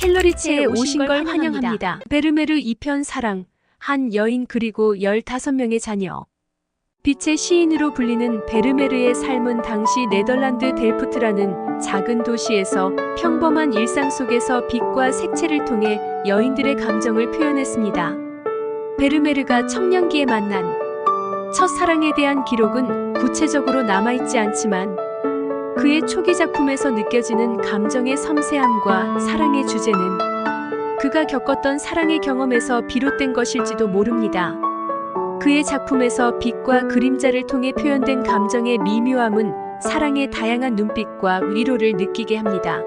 켈러리치에 오신 걸 환영합니다. 베르메르 2편 사랑, 한 여인 그리고 15명의 자녀. 빛의 시인으로 불리는 베르메르의 삶은 당시 네덜란드 델프트라는 작은 도시에서 평범한 일상 속에서 빛과 색채를 통해 여인들의 감정을 표현했습니다. 베르메르가 청년기에 만난 첫사랑에 대한 기록은 구체적으로 남아있지 않지만 그의 초기 작품에서 느껴지는 감정의 섬세함과 사랑의 주제는 그가 겪었던 사랑의 경험에서 비롯된 것일지도 모릅니다. 그의 작품에서 빛과 그림자를 통해 표현된 감정의 미묘함은 사랑의 다양한 눈빛과 위로를 느끼게 합니다.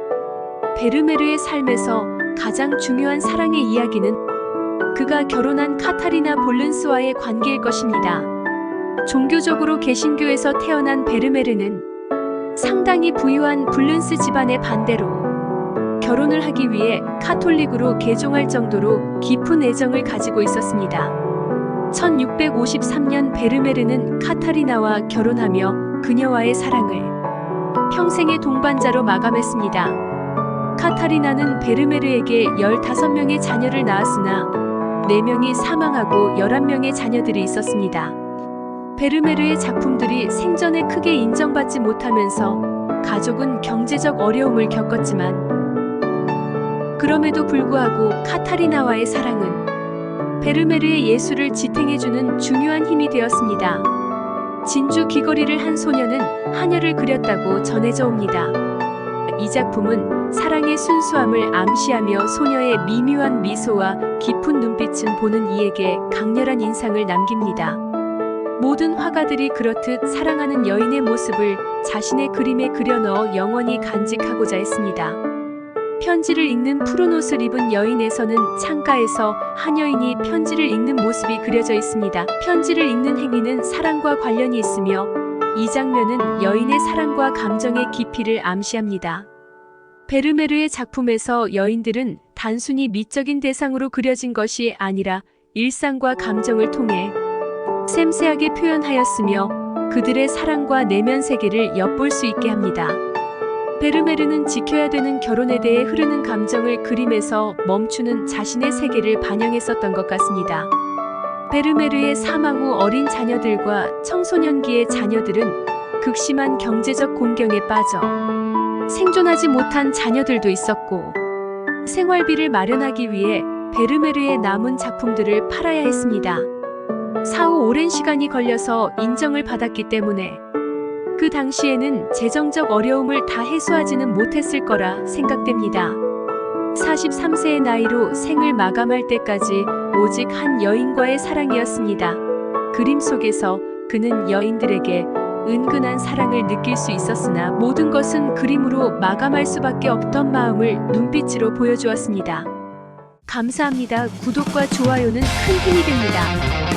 베르메르의 삶에서 가장 중요한 사랑의 이야기는 그가 결혼한 카타리나 볼른스와의 관계일 것입니다. 종교적으로 개신교에서 태어난 베르메르는 상당히 부유한 블른스 집안의 반대로 결혼을 하기 위해 카톨릭으로 개종할 정도로 깊은 애정을 가지고 있었습니다. 1653년 베르메르는 카타리나와 결혼하며 그녀와의 사랑을 평생의 동반자로 마감했습니다. 카타리나는 베르메르에게 15명의 자녀를 낳았으나 4명이 사망하고 11명의 자녀들이 있었습니다. 베르메르의 작품들이 생전에 크게 인정받지 못하면서 가족은 경제적 어려움을 겪었지만 그럼에도 불구하고 카타리나와의 사랑은 베르메르의 예술을 지탱해주는 중요한 힘이 되었습니다. 진주 귀걸이를 한 소녀는 하녀를 그렸다고 전해져 옵니다. 이 작품은 사랑의 순수함을 암시하며 소녀의 미묘한 미소와 깊은 눈빛은 보는 이에게 강렬한 인상을 남깁니다. 모든 화가들이 그렇듯 사랑하는 여인의 모습을 자신의 그림에 그려 넣어 영원히 간직하고자 했습니다. 편지를 읽는 푸른 옷을 입은 여인에서는 창가에서 한 여인이 편지를 읽는 모습이 그려져 있습니다. 편지를 읽는 행위는 사랑과 관련이 있으며 이 장면은 여인의 사랑과 감정의 깊이를 암시합니다. 베르메르의 작품에서 여인들은 단순히 미적인 대상으로 그려진 것이 아니라 일상과 감정을 통해 샘세하게 표현하였으며 그들의 사랑과 내면 세계를 엿볼 수 있게 합니다. 베르메르는 지켜야 되는 결혼에 대해 흐르는 감정을 그림에서 멈추는 자신의 세계를 반영했었던 것 같습니다. 베르메르의 사망 후 어린 자녀들과 청소년기의 자녀들은 극심한 경제적 곤경에 빠져 생존하지 못한 자녀들도 있었고 생활비를 마련하기 위해 베르메르의 남은 작품들을 팔아야 했습니다. 사후 오랜 시간이 걸려서 인정을 받았기 때문에 그 당시에는 재정적 어려움을 다 해소하지는 못했을 거라 생각됩니다. 43세의 나이로 생을 마감할 때까지 오직 한 여인과의 사랑이었습니다. 그림 속에서 그는 여인들에게 은근한 사랑을 느낄 수 있었으나 모든 것은 그림으로 마감할 수밖에 없던 마음을 눈빛으로 보여주었습니다. 감사합니다. 구독과 좋아요는 큰 힘이 됩니다.